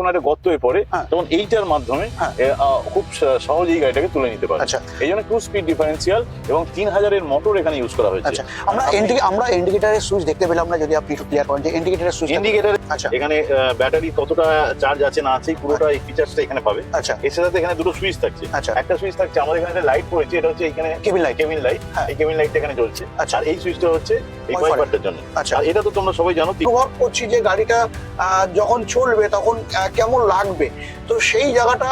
কোনো একটা গর্ত হয়ে পড়ে হ্যাঁ। তখন এইটার মাধ্যমে হ্যাঁ। খুব সহজেই গাড়িটাকে তুলে নিতে পারে আচ্ছা। এই জন্য টু স্পিড ডিফারেন্সিয়াল এবং তিন হাজারের মোটর এখানে ইউজ করা হয়েছে। আচ্ছা। আমরা ইন্ডি- আমরা ইন্ডিকেটারের সুইচ দেখতে পেলাম না যদি আপনি একটু ক্লিয়ার করেন যে ইন্ডিকেটারের সুইচ ইন্ডিকেটার আচ্ছা। এখানে ব্যাটারি কতটা চার্জ আছে না আছে পুরোটা এই ফিচার্সটা এখানে পাবে। আচ্ছা। এর সাথে এখানে দুটো সুইচ থাকছে। আচ্ছা। একটা সুইচ থাকছে আমাদের এখানে একটা লাইট পড়েছে এটা হচ্ছে এখানে কেবিল লাইট কেবিন লাইট হ্যাঁ। এই কেবিন লাইটটা এখানে জ্বলছে। আচ্ছা। আর এই সুইচটা হচ্ছে এই। ওয়াইপারটার জন্য। আচ্ছা। আর এটা তো তোমরা সবাই জানো অনুভব করছি যে গাড়িটা আহ, যখন চলবে তখন কেমন লাগবে? তো সেই জায়গাটা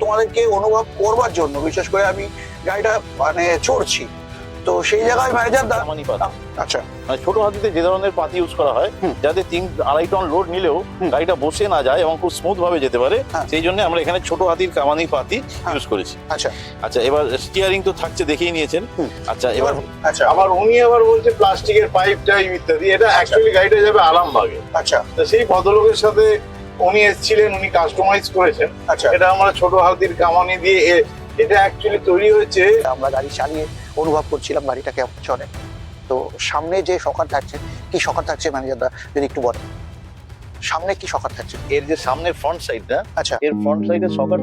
তোমাদেরকে অনুভব করবার জন্য বিশেষ করে আমি গাড়িটা মানে চড়ছি। তো সেই জায়গায় ম্যানেজার আচ্ছা। মানে ছোট হাতিতে যে ধরনের পাতি ইউজ করা হয় যাতে তিন আড়াই টন লোড নিলেও গাড়িটা বসে না যায় এবং খুব স্মুথ ভাবে যেতে পারে হ্যাঁ। সেই জন্য আমরা এখানে ছোট হাতির কামানি পাতি হ্যাঁ। ইউজ করেছি। আচ্ছা। আচ্ছা এবার স্টিয়ারিং তো থাকছে দেখেই নিয়েছেন। আচ্ছা এবার আচ্ছা। আবার উনি আবার বলছে প্লাস্টিকের পাইপ টাইপ ইত্যাদি এটা অ্যাকচুয়ালি গাড়িটা যাবে আরামবাগে। আচ্ছা। তো সেই ভদ্রলোকের সাথে উনি এসেছিলেন উনি কাস্টমাইজ করেছেন। আচ্ছা। এটা আমরা ছোট হাতির কামানি দিয়ে এ- এটা অ্যাকচুয়ালি তৈরি হয়েছে। আমরা গাড়ি চালিয়ে অনুভব করছিলাম গাড়িটা কেমন চলে। তো সামনে যে সকার থাকছে কি সকার থাকছে ম্যানেজাররা যদি একটু বলেন? সামনে কি সকার থাকছে? এর যে সামনের ফ্রন্ট সাইডটা আচ্ছা। এর ফ্রন্ট সাইডে সকার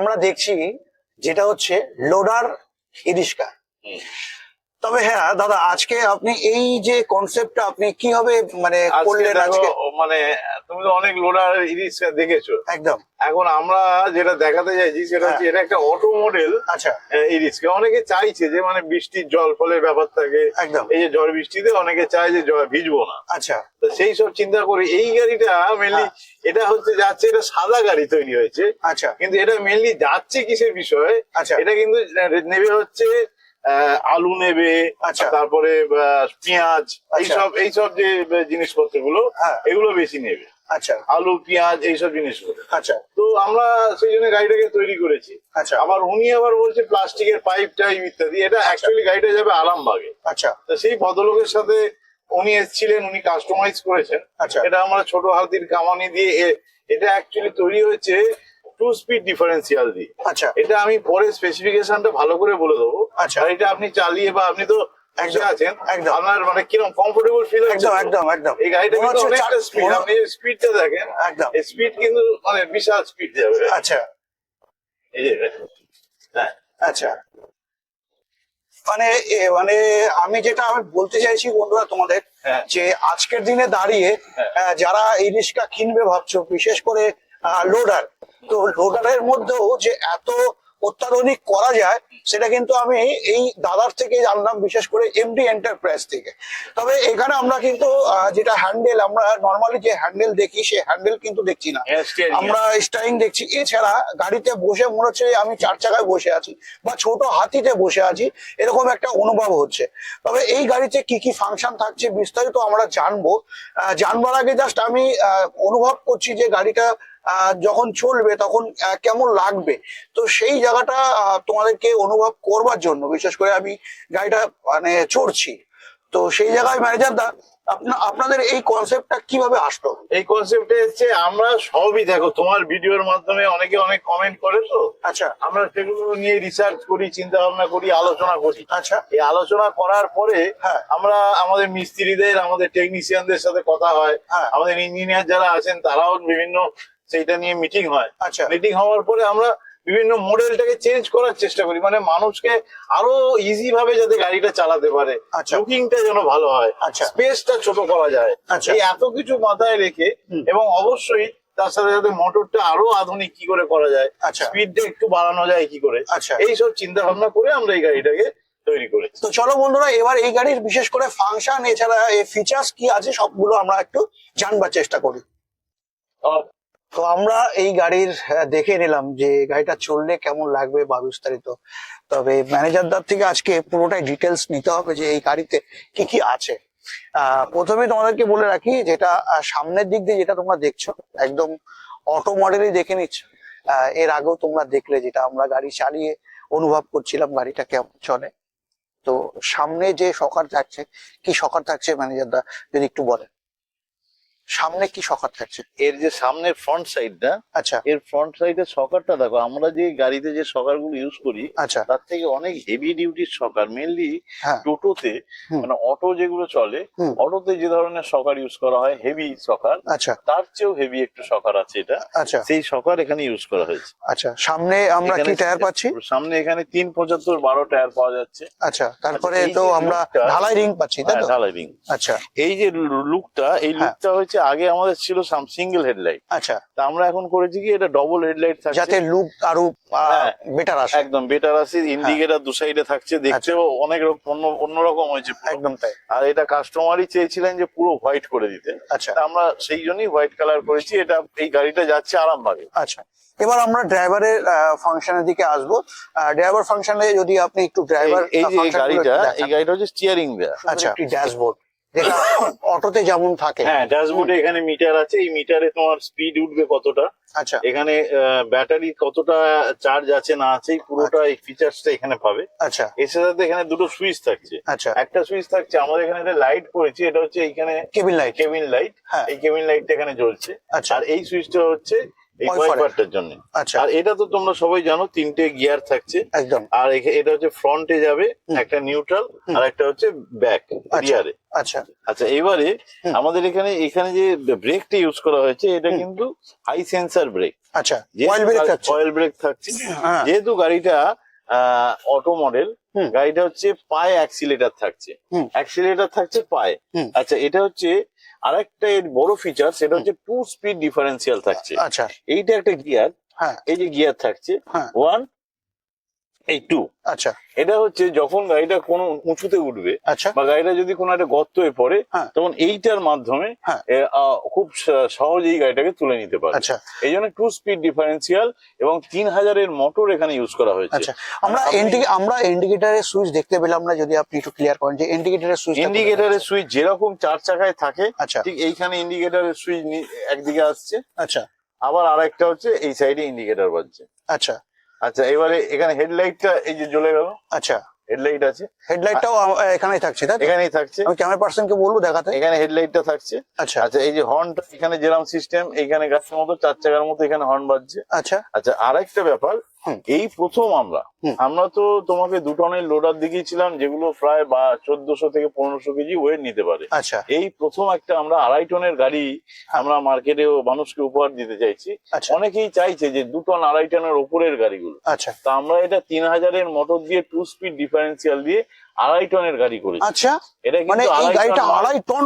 আমরা দেখছি যেটা হচ্ছে লোডার ইরিস্কা হুম। তবে হ্যাঁ দাদা আজকে আপনি এই যে কনসেপ্টটা আপনি কীভাবে মানে করলেন আজকে? মানে তুমি তো অনেক লোডার ইরিক্সা দেখেছ। একদম। এখন আমরা যেটা দেখাতে চাইছি সেটা হচ্ছে এটা একটা অটো মডেল আচ্ছা। ইরিক্সা অনেকে চাইছে যে মানে বৃষ্টির জল ফলের ব্যাপার থাকে। একদম। এই যে ঝড় বৃষ্টিতে অনেকে চায় যে ভিজবো না। আচ্ছা। তো সেই সব চিন্তা করে এই গাড়িটা মেনলি হ্যাঁ। এটা হচ্ছে যাচ্ছে এটা সাদা গাড়ি তৈরি হয়েছে। আচ্ছা। কিন্তু এটা মেনলি যাচ্ছে কিসের বিষয়? আচ্ছা। এটা কিন্তু নেবে হচ্ছে আলু নেবে আচ্ছা। তারপরে পেঁয়াজ আচ্ছা। এইসব এইসব যে জিনিসপত্রগুলো হ্যাঁ। এগুলো বেশি নেবে। আচ্ছা। আলু পেঁয়াজ এইসব জিনিসগুলো। আচ্ছা। তো আমরা সেই জন্য গাড়িটাকে তৈরি করেছি। আচ্ছা। আবার উনি আবার বলছে প্লাস্টিকের পাইপ টাইপ ইত্যাদি এটা অ্যাকচুয়ালি গাড়িটা যাবে আরামবাগে। আচ্ছা। তো সেই ভদ্রলোকের সাথে উনি এসেছিলেন উনি কাস্টমাইজ করেছেন। আচ্ছা। এটা আমরা ছোট হাতির কামানি দিয়ে এটা অ্যাকচুয়ালি তৈরি হয়েছে টু স্পিড ডিফারেন্সিয়াল দিয়ে আচ্ছা। এটা আমি পরে স্পেসিফিকেশনটা ভালো করে বলে দেবো। আচ্ছা। আর এটা আপনি চালিয়ে বা আপনি তো একজন আছেন একদম। আপনার মানে কীরকম কমফোর্টেবল ফিল একদম একদম একদম। এই গাড়িটা কিন্তু অনেকটা স্পিড আপনি স্পিডটা দেখেন একদম। স্পিড কিন্তু মানে বিশাল স্পিড যাবে। আচ্ছা। এই যে হ্যাঁ। আচ্ছা। মানে মানে আমি যেটা আমি বলতে চাইছি বন্ধুরা তোমাদের হ্যাঁ। যে আজকের দিনে দাঁড়িয়ে হ্যাঁ। যারা এই রিক্সা কিনবে ভাবছ বিশেষ করে লোডার তো লোডারের মধ্যেও যে এত অত্যাধুনিক করা যায় সেটা কিন্তু আমি এই দাদার থেকে জানলাম বিশেষ করে এমডি এন্টারপ্রাইজ থেকে। তবে এখানে আমরা কিন্তু যেটা হ্যান্ডেল আমরা নর্মালি যে হ্যান্ডেল দেখি সেই হ্যান্ডেল কিন্তু দেখছি না। হ্যাঁ। আমরা স্টাইং দেখছি। এছাড়া গাড়িতে বসে মনে হচ্ছে আমি চার চাকায় বসে আছি বা ছোট হাতিতে বসে আছি এরকম একটা অনুভব হচ্ছে। তবে এই গাড়িতে কি কি ফাংশন থাকছে বিস্তারিত আমরা জানব। আহ, জানবার আগে জাস্ট আমি আহ, অনুভব করছি যে গাড়িটা যখন চলবে তখন কেমন লাগবে? তো সেই জায়গাটা তোমাদেরকে অনুভব করবার জন্য বিশেষ করে আমি গাড়িটা মানে চড়ছি। তো সেই জায়গায় ম্যানেজার দা আপনাদের এই কনসেপ্টটা কীভাবে আসলো? এই কনসেপ্টে হচ্ছে আমরা সবই দেখো তোমার ভিডিওর মাধ্যমে অনেকে অনেক কমেন্ট করে তো। আচ্ছা। আমরা সেগুলো নিয়ে রিসার্চ করি চিন্তা ভাবনা করি আলোচনা করি। আচ্ছা। এই আলোচনা করার পরে হ্যাঁ। আমরা আমাদের মিস্ত্রিদের আমাদের টেকনিশিয়ানদের সাথে কথা হয়। হ্যাঁ। আমাদের ইঞ্জিনিয়ার যারা আছেন তারাও বিভিন্ন সেইটা নিয়ে মিটিং হয়। আচ্ছা। মিটিং হওয়ার পরে আমরা বিভিন্ন মডেলটাকে চেঞ্জ করার চেষ্টা করি। মানে মানুষকে আরও ইজি ভাবে যাতে গাড়িটা চালাতে পারে। আচ্ছা। লুকিংটা যেন ভালো হয়। আচ্ছা। স্পেসটা ছোট করা যায়। আচ্ছা। এই এত কিছু মাথায় রেখে এবং অবশ্যই তার সাথে সাথে মোটরটা আরও আধুনিক কি করে করা যায় আচ্ছা। স্পিডটা একটু বাড়ানো যায় কি করে আচ্ছা। এইসব চিন্তা ভাবনা করে আমরা এই গাড়িটাকে তৈরি করেছি। তো চলো বন্ধুরা এবার এই গাড়ির বিশেষ করে ফাংশন এছাড়া এই ফিচার্স কি আছে সবগুলো আমরা একটু জানবার চেষ্টা করি। তো আমরা এই গাড়ির দেখে নিলাম যে গাড়িটা চললে কেমন লাগবে বা বিস্তারিত। তবে ম্যানেজারদার থেকে আজকে পুরোটাই ডিটেলস নিতে হবে যে এই গাড়িতে কি কি আছে। প্রথমে তোমাদেরকে বলে রাখি, যেটা সামনের দিক দিয়ে যেটা তোমরা দেখছ, একদম অটো মডেলই দেখে নিচ্ছ। এর আগেও তোমরা দেখলে যেটা, আমরা গাড়ি চালিয়ে অনুভব করছিলাম গাড়িটা কেমন চলে। তো সামনে যে সকার থাকছে, কি সকার থাকছে ম্যানেজারদা, যদি একটু বলেন। সামনে কি সকার থাকছে? এর যে সামনের ফ্রন্ট সাইডটা আচ্ছা। এর ফ্রন্ট সাইডের সকারটা দেখো আমরা যে গাড়িতে যে সকারগুলো ইউজ করি আচ্ছা। তার থেকে অনেক হেভি ডিউটির সকার মেনলি হ্যাঁ। টোটোতে মানে অটো যেগুলো চলে। অটোতে যে ধরনের সকার ইউজ করা হয় হেভি সকার আচ্ছা। তার চেয়েও হেভি একটু সকার আছে এটা। আচ্ছা। সেই সকার এখানে ইউজ করা হয়েছে। আচ্ছা সামনে আমরা কি টায়ার পাচ্ছি? সামনে এখানে তিন পঁচাত্তর বারো টায়ার পাওয়া যাচ্ছে। আচ্ছা তারপরে তো আমরা ঢালাই রিং পাচ্ছি তাই হ্যাঁ, ঢালাই রিং আচ্ছা। এই যে লুকটা এই হ্যাঁ। লুকটা হচ্ছে আগে আমাদের ছিল সিঙ্গেল হেডলাইট। আচ্ছা। তা আমরা এখন করেছি কি এটা ডবল হেডলাইট যাতে লুক আরও হ্যাঁ। বেটার আসে। একদম বেটার আছে ইন্ডিকেটার দু সাইডে থাকছে দেখতেও অনেক রকম অন্য অন্যরকম হয়েছে একদম তাই। আর এটা কাস্টমারই চেয়েছিলেন যে পুরো হোয়াইট করে দিতে। আচ্ছা। তা আমরা সেই জন্যই হোয়াইট কালার করেছি এটা এই গাড়িটা যাচ্ছে আরামবাগে। আচ্ছা। এবার আমরা ড্রাইভারের ফাংশনের দিকে আসব। ড্রাইভার ফাংশনে যদি আপনি একটু ড্রাইভার এই- যে গাড়িটা এই গাড়িটা হচ্ছে স্টিয়ারিং দেয়া আচ্ছা। ড্যাশবোর্ড যেটা অটোতে যেমন থাকে। হ্যাঁ ড্যাশবোর্ডে এখানে মিটার আছে। এই মিটারে তোমার স্পিড উঠবে কতটা? আচ্ছা। এখানে ব্যাটারি কতটা চার্জ আছে না আছে পুরোটা এই ফিচার্সটা এখানে পাবে। আচ্ছা। এর সাথে এখানে দুটো সুইচ থাকছে। আচ্ছা। একটা সুইচ থাকছে আমাদের এখানে একটা লাইট করেছি এটা হচ্ছে এইখানে কেবিন লাইট কেবিন লাইট হ্যাঁ। এই কেবিন লাইটটা এখানে জ্বলছে। আচ্ছা। আর এই সুইচটা হচ্ছে Wiper-এর। জন্য। আচ্ছা। আর এটা তো তোমরা সবাই জানো তিনটে গিয়ার থাকছে। একদম। আর এটা হচ্ছে ফ্রন্টে যাবে একটা নিউট্রাল আর একটা হচ্ছে ব্যাক আচ্ছা। রিয়ারে। আচ্ছা। আচ্ছা এবারে আমাদের এখানে এখানে যে ব্রেকটা ইউজ করা হয়েছে এটা কিন্তু হাই সেন্সার ব্রেক। আচ্ছা অয়েল ব্রেক থাকছে। অয়েল ব্রেক থাকছে হ্যাঁ। যেহেতু গাড়িটা অটো মডেল গাড়িটা হচ্ছে পায়ে অ্যাক্সিলেটার থাকছে। অ্যাক্সিলেটার থাকছে পায়ে। আচ্ছা এটা হচ্ছে আরেকটা এর বড় ফিচার সেটা হচ্ছে টু স্পিড ডিফারেন্সিয়াল থাকছে। আচ্ছা। এইটা একটা গিয়ার হ্যাঁ। এই যে গিয়ার থাকছে হ্যাঁ। ওয়ান এই টু আচ্ছা। এটা হচ্ছে যখন গাড়িটা কোনো উঁচুতে উঠবে আচ্ছা। বা গাড়িটা যদি কোনো একটা গর্তয়ে পড়ে হ্যাঁ। তখন এইটার মাধ্যমে হ্যাঁ। খুব সহজেই গাড়িটাকে তুলে নিতে পারে আচ্ছা। এই জন্য টু স্পিড ডিফারেন্সিয়াল এবং তিন হাজারের মোটর এখানে ইউজ করা হয়েছে। আচ্ছা। আমরা আমরা ইন্ডিকেটরের সুইচ দেখতে পেলাম না যদি আপনি একটু ক্লিয়ার করেন যে ইন্ডিকেটরের সুইচ ইন্ডিকেটরের সুইচ যেরকম চার চাকায় থাকে আচ্ছা। ঠিক এইখানে ইন্ডিকেটরের সুইচ একদিকে আসছে। আচ্ছা। আবার আরেকটা হচ্ছে এই সাইডে ইন্ডিকেটর বাজছে। আচ্ছা। আচ্ছা এবারে এখানে হেডলাইটটা এই যে জ্বলে গেল। আচ্ছা। হেডলাইট আছে। হেডলাইটটাও এখানেই থাকছে তাই এখানেই থাকছে। আমি ক্যামেরা পার্সনকে বলব দেখাতে। এখানে হেডলাইটটা থাকছে। আচ্ছা। আচ্ছা এই যে হর্নটা এখানে যেরাম সিস্টেম এখানে গাছের মতো চার চাকার মতো এখানে হর্ন বাজছে। আচ্ছা। আচ্ছা আরেকটা ব্যাপার। এই প্রথম আমরা। আমরা তো তোমাকে দু টনের লোডার দেখিয়েছিলাম যেগুলো প্রায় বা চোদ্দশো থেকে পনেরোশো কেজি ওয়েট নিতে পারে। আচ্ছা। এই প্রথম একটা আমরা আড়াই টনের গাড়ি আমরা মার্কেটে মানুষকে উপহার দিতে চাইছি। আচ্ছা। অনেকেই চাইছে যে দু টন আড়াই টনের ওপরের গাড়িগুলো। আচ্ছা। তা আমরা এটা তিন হাজারের মোটর দিয়ে টু স্পিড ডিফারেন্সিয়াল দিয়ে আড়াই টনের গাড়ি করেছি। আচ্ছা। এটা মানে কিন্তু এই আড়াই গাড়িটা টন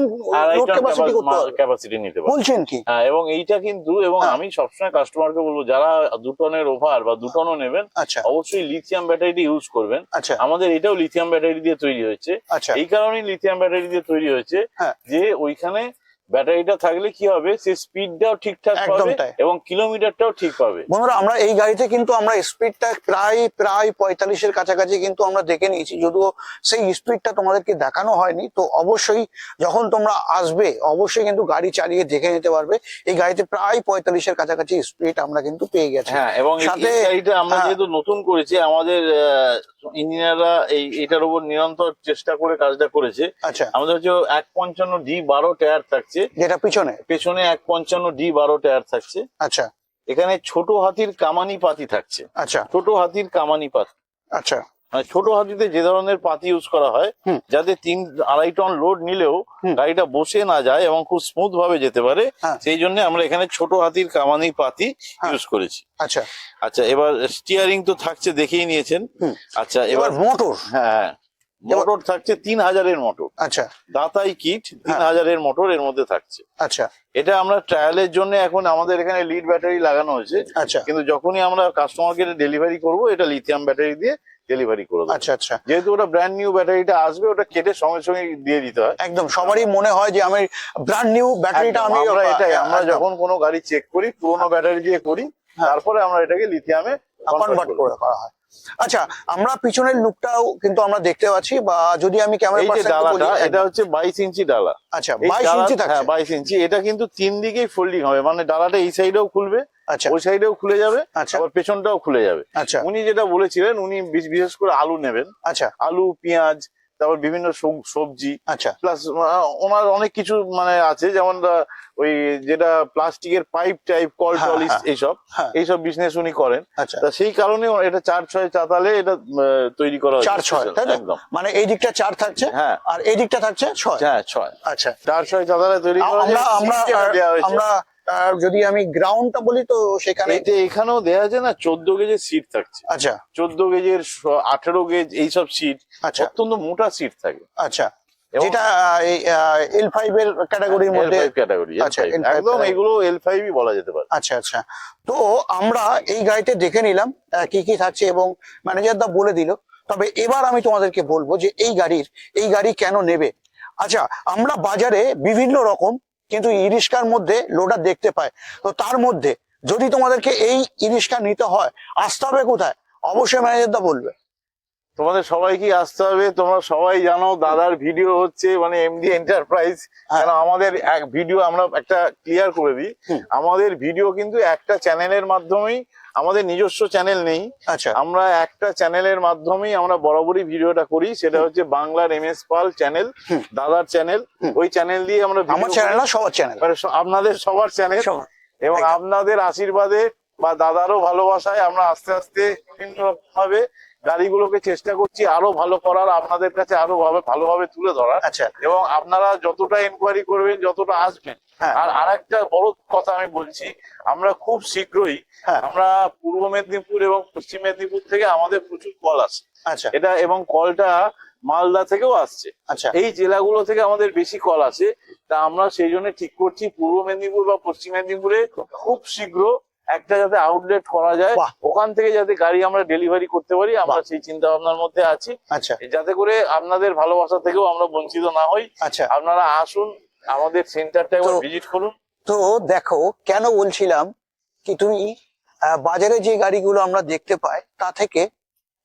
ক্যাপাসিটি নিতে পারে। বলছেন কি? হ্যাঁ এবং এইটা কিন্তু এবং হ্যাঁ। আমি সবসময় কাস্টমারকে বলব যারা দু টনের ওভার বা দু টনও নেবেন আচ্ছা। অবশ্যই লিথিয়াম ব্যাটারিটি ইউজ করবেন। আচ্ছা। আমাদের এটাও লিথিয়াম ব্যাটারি দিয়ে তৈরি হয়েছে। আচ্ছা। এই কারণেই লিথিয়াম ব্যাটারি দিয়ে তৈরি হয়েছে হ্যাঁ। যে ওইখানে ব্যাটারিটা থাকলে কি হবে? সে স্পিডটাও ঠিকঠাক পাবে এবং কিলোমিটারটাও ঠিক পাবে। বন্ধুরা আমরা এই গাড়িতে কিন্তু আমরা স্পিডটা প্রায় প্রায় পঁয়তাল্লিশের কাছাকাছি কিন্তু আমরা দেখে নিয়েছি। যদিও সেই স্পিডটা তোমাদেরকে দেখানো হয়নি তো অবশ্যই যখন তোমরা আসবে অবশ্যই কিন্তু গাড়ি চালিয়ে দেখে নিতে পারবে। এই গাড়িতে প্রায় পঁয়তাল্লিশের কাছাকাছি স্পিড আমরা কিন্তু পেয়ে গেছি। হ্যাঁ এবং সাথে- গাড়িটা আমরা হ্যাঁ। যেহেতু নতুন করেছি আমাদের ইঞ্জিনিয়াররা এই এটার উপর নিরন্তর চেষ্টা করে কাজটা করেছে। আচ্ছা। আমাদের হচ্ছে এক পঞ্চান্ন ডি বারো টায়ার থাকছে। যেটা পিছনে? পেছনে এক পঞ্চান্ন ডি বারো টায়ার থাকছে। আচ্ছা। এখানে ছোট হাতির কামানি পাতি থাকছে। আচ্ছা। ছোট হাতির কামানি পাতি। আচ্ছা। মানে ছোট হাতিতে যে ধরনের পাতি ইউজ করা হয় যাতে তিন আড়াই টন লোড নিলেও গাড়িটা বসে না যায় এবং খুব স্মুথ ভাবে যেতে পারে হ্যাঁ। সেই জন্য আমরা এখানে ছোট হাতির কামানি পাতি হ্যাঁ। ইউজ করেছি। আচ্ছা। আচ্ছা এবার স্টিয়ারিং তো থাকছে দেখেই নিয়েছেন। আচ্ছা এবার এবার মোটর হ্যাঁ হ্যাঁ। মোটর থাকছে তিন হাজারের মোটর। আচ্ছা। দাতাই কিট তিন হ্যাঁ। হাজারের মোটর এর মধ্যে থাকছে। আচ্ছা। এটা আমরা ট্রায়ালের জন্য এখন আমাদের এখানে লিড ব্যাটারি লাগানো হয়েছে। আচ্ছা। কিন্তু যখনই আমরা কাস্টমারকে ডেলিভারি করব এটা লিথিয়াম ব্যাটারি দিয়ে ডেলিভারি করে আচ্ছা আচ্ছা। যেহেতু ওটা ব্র্যান্ড নিউ ব্যাটারিটা আসবে ওটা কেটে সঙ্গে সঙ্গে দিয়ে দিতে হয়। একদম সবারই মনে হয় যে আমি ব্র্যান্ড নিউ ব্যাটারিটা আমি এটাই আমরা যখন কোনো গাড়ি চেক করি পুরোনো ব্যাটারি দিয়ে করি হ্যাঁ। তারপরে আমরা এটাকে লিথিয়ামে কনভার্ট করে করা হয়। আচ্ছা আমরা পিছনের লুকটাও কিন্তু আমরা দেখতে পাচ্ছি বা যদি আমি ক্যামেরা এই যে ডালাটা এটা হচ্ছে বাইশ ইঞ্চি ডালা। আচ্ছা বাইশ ইঞ্চি হ্যাঁ বাইশ ইঞ্চি। এটা কিন্তু তিন দিকেই ফোল্ডিং হবে মানে ডালাটা এই সাইডেও খুলবে আচ্ছা। ওই সাইডেও খুলে যাবে আচ্ছা। আবার পেছনটাও খুলে যাবে। আচ্ছা। উনি যেটা বলেছিলেন উনি বিশ- বিশেষ করে আলু নেবেন। আচ্ছা। আলু পেঁয়াজ তারপর বিভিন্ন সব- সবজি। আচ্ছা। প্লাস ওনার অনেক কিছু মানে আছে যেমন ওই যেটা প্লাস্টিকের পাইপ টাইপ কল হ্যাঁ, টলিস হ্যাঁ। এইসব হ্যাঁ। এইসব বিজনেস উনি করেন। আচ্ছা। তা সেই কারণে এটা চার ছয় চাতালে এটা তৈরি করা চার ছয় তাই একদম। মানে এই দিকটা চার থাকছে হ্যাঁ। আর এই দিকটা থাকছে ছয়? হ্যাঁ ছয়। আচ্ছা। চার ছয় চাতালে তৈরি করা আমরা আমরা আহ, যদি আমি গ্রাউন্ডটা বলি তো সেখানে এইটা এখানেও দেওয়া আছে না চোদ্দ গেজের সিট থাকছে। আচ্ছা। চোদ্দ গেজের আঠেরো গেজ এইসব সিট আচ্ছা। অত্যন্ত মোটা সিট থাকে। আচ্ছা। যেটা এল ফাইভ এর ক্যাটাগরির মধ্যে ক্যাটাগরি আচ্ছা, একদম এগুলো এল ফাইভই বলা যেতে পারে। আচ্ছা আচ্ছা। তো আমরা এই গাড়িতে দেখে নিলাম কি কি থাকছে এবং ম্যানেজার দা বলে দিল। তবে এবার আমি তোমাদেরকে বলব যে এই গাড়ির এই গাড়ি কেন নেবে? আচ্ছা আমরা বাজারে বিভিন্ন রকম কিন্তু ইরিশকার মধ্যে লোডার দেখতে পায়। তো তার মধ্যে যদি তোমাদেরকে এই ইরিশকার নিতে হয় আসতে হবে কোথায়? অবশ্যই ম্যানেজারদা বলবে। তোমাদের সবাইকে আসতে হবে। তোমরা সবাই জানো দাদার ভিডিও হচ্ছে মানে এমডি এন্টারপ্রাইজ হ্যাঁ। কেন? আমাদের এক ভিডিও আমরা একটা ক্লিয়ার করে দিই। আমাদের ভিডিও কিন্তু একটা চ্যানেলের মাধ্যমেই আমাদের নিজস্ব চ্যানেল নেই। আচ্ছা। আমরা একটা চ্যানেলের মাধ্যমেই আমরা বরাবরই ভিডিওটা করি। সেটা হচ্ছে বাংলার এম এস পাল চ্যানেল দাদার চ্যানেল ওই চ্যানেল দিয়ে আমরা আমার চ্যানেল না সবার চ্যানেল আপনাদের সবার চ্যানেল এবং আপনাদের আশীর্বাদে বা দাদারও ভালোবাসায় আমরা আস্তে আস্তে বিভিন্ন ভাবে গাড়িগুলোকে চেষ্টা করছি আরও ভালো করার আপনাদের কাছে আরও ভাবে ভালোভাবে তুলে ধরার। আচ্ছা। এবং আপনারা যতটা এনকোয়ারি করবেন যতটা আসবেন। হ্যাঁ। আর আরেকটা বড় কথা আমি বলছি আমরা খুব শীঘ্রই হ্যাঁ। আমরা পূর্ব মেদিনীপুর এবং পশ্চিম মেদিনীপুর থেকে আমাদের প্রচুর কল আসে আচ্ছা। এটা এবং কলটা মালদা থেকেও আসছে। আচ্ছা। এই জেলাগুলো থেকে আমাদের বেশি কল আছে তা আমরা সেই জন্য ঠিক করছি পূর্ব মেদিনীপুর বা পশ্চিম মেদিনীপুরে খুব শীঘ্র একটা যাতে আউটলেট করা যায় ওখান থেকে যাতে গাড়ি আমরা ডেলিভারি করতে পারি আমরা সেই চিন্তা ভাবনার মধ্যে আছি। আচ্ছা। যাতে করে আপনাদের ভালোবাসা থেকেও আমরা বঞ্চিত না হই। আচ্ছা। আপনারা আসুন আমাদের সেন্টারটা একবার ভিজিট করুন। তো দেখো কেন বলছিলাম কি তুমি বাজারে যে গাড়িগুলো আমরা দেখতে পাই তা থেকে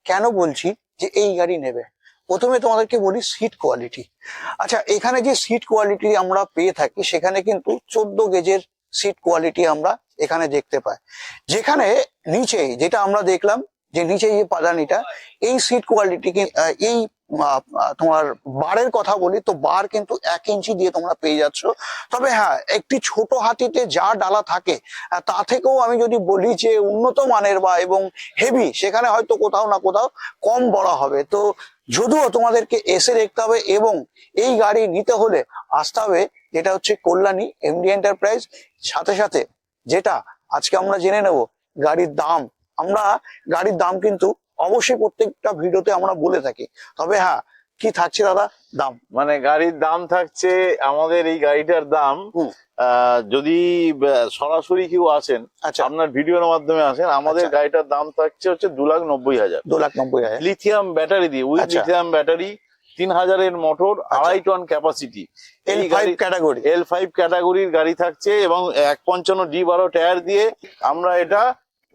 কেন বলছি যে এই গাড়ি নেবে? প্রথমে তোমাদেরকে বলি সিট কোয়ালিটি আচ্ছা এখানে যে সিট কোয়ালিটি আমরা পেয়ে থাকি সেখানে কিন্তু চোদ্দ গেজের সিট কোয়ালিটি আমরা এখানে দেখতে পাই। যেখানে নিচে, যেটা আমরা দেখলাম যে নিচে যে পাদানিটা, এই সিট কোয়ালিটি এই তোমার বারের কথা বলি তো বার কিন্তু এক ইঞ্চি দিয়ে তোমরা পেয়ে যাচ্ছ। তবে হ্যাঁ একটি ছোট হাতিতে যা ডালা থাকে তা থেকেও আমি যদি বলি যে উন্নত মানের বা এবং হেভি সেখানে হয়তো কোথাও না কোথাও কম বড় হবে। তো যদিও তোমাদেরকে এসে দেখতে হবে এবং এই গাড়ি নিতে হলে আসতে হবে যেটা হচ্ছে কল্যাণী এমডি এন্টারপ্রাইজ সাথে সাথে যেটা আজকে আমরা জেনে নেব গাড়ির দাম। আমরা গাড়ির দাম কিন্তু অবশ্যই প্রত্যেকটা ভিডিওতে আমরা বলে থাকি। তবে হ্যাঁ কি থাকছে দাদা? দাম। মানে গাড়ির দাম থাকছে আমাদের এই গাড়িটার দাম আহ, যদি সরাসরি কেউ আসেন আচ্ছা। আপনার ভিডিওর মাধ্যমে আসেন আমাদের আচ্ছা। গাড়িটার দাম থাকছে হচ্ছে দু লাখ নব্বই হাজার। দু লাখ নব্বই হাজার। লিথিয়াম ব্যাটারি দিয়ে উইথ আচ্ছা। লিথিয়াম ব্যাটারি তিন হাজারের মোটর আড়াই ton capacity L five category L five ক্যাটাগরির গাড়ি থাকছে এবং এক পঞ্চান্ন ডি বারো টায়ার দিয়ে আমরা এটা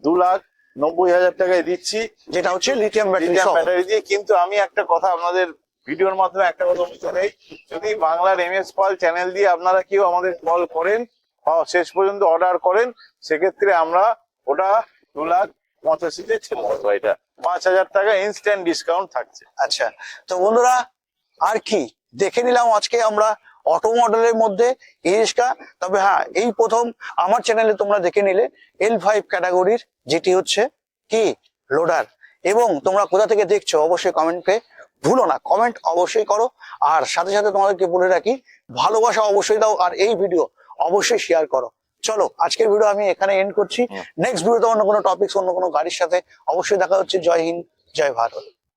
দু লাখ নব্বই হাজার টাকায় দিচ্ছি। যেটা হচ্ছে লিথিয়াম ব্যাটারি দিয়ে। কিন্তু আমি একটা কথা আপনাদের ভিডিওর মাধ্যমে একটা কথা বলতে চাই। যদি বাংলার এম এস পাল চ্যানেল দিয়ে আপনারা কেউ আমাদের কল করেন শেষ পর্যন্ত অর্ডার করেন সেক্ষেত্রে আমরা ওটা দু লাখ পঁচাশিতে দেবো। এটা পাঁচ হাজার টাকা ইনস্ট্যান্ট ডিসকাউন্ট থাকছে। আচ্ছা। তো বন্ধুরা আর কি? দেখে নিলাম আজকে আমরা অটো মডেলের মধ্যে ইরিস্কা তবে হ্যাঁ এই প্রথম আমার চ্যানেলে তোমরা দেখে নিলে এল ফাইভ ক্যাটাগরির যেটি হচ্ছে কি? লোডার এবং তোমরা কোথা থেকে দেখছ অবশ্যই কমেন্টে ভুলো না। কমেন্ট অবশ্যই করো। আর সাথে সাথে তোমাদেরকে বলে রাখি ভালোবাসা অবশ্যই দাও আর এই ভিডিও অবশ্যই শেয়ার করো। চলো আজকের ভিডিও আমি এখানে এন্ড করছি। নেক্সট ভিডিওতে অন্য কোনো টপিক অন্য কোনো গাড়ির সাথে অবশ্যই দেখা হচ্ছে। জয় হিন্দ জয় ভারত।